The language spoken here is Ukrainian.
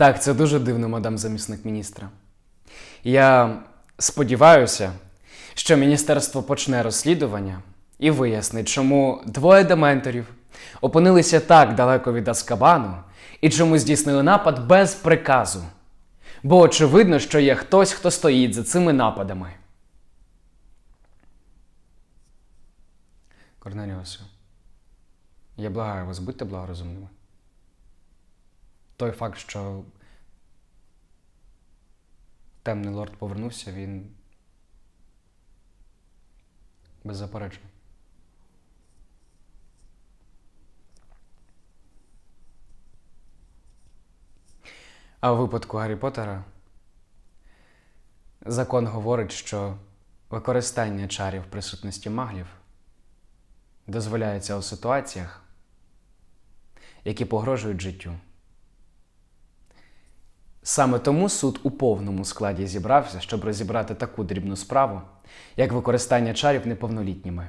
Так, це дуже дивно, мадам замісник міністра. Я сподіваюся, що міністерство почне розслідування і вияснить, чому двоє дементорів опинилися так далеко від Аскабану і чому здійснили напад без приказу. Бо очевидно, що є хтось, хто стоїть за цими нападами. Корнеліусу, я благаю вас, будьте благорозумними. Той факт, що темний лорд повернувся, він беззаперечно. А у випадку Гаррі Поттера закон говорить, що використання чарів в присутності маглів дозволяється у ситуаціях, які погрожують життю. Саме тому суд у повному складі зібрався, щоб розібрати таку дрібну справу, як використання чарів неповнолітніми.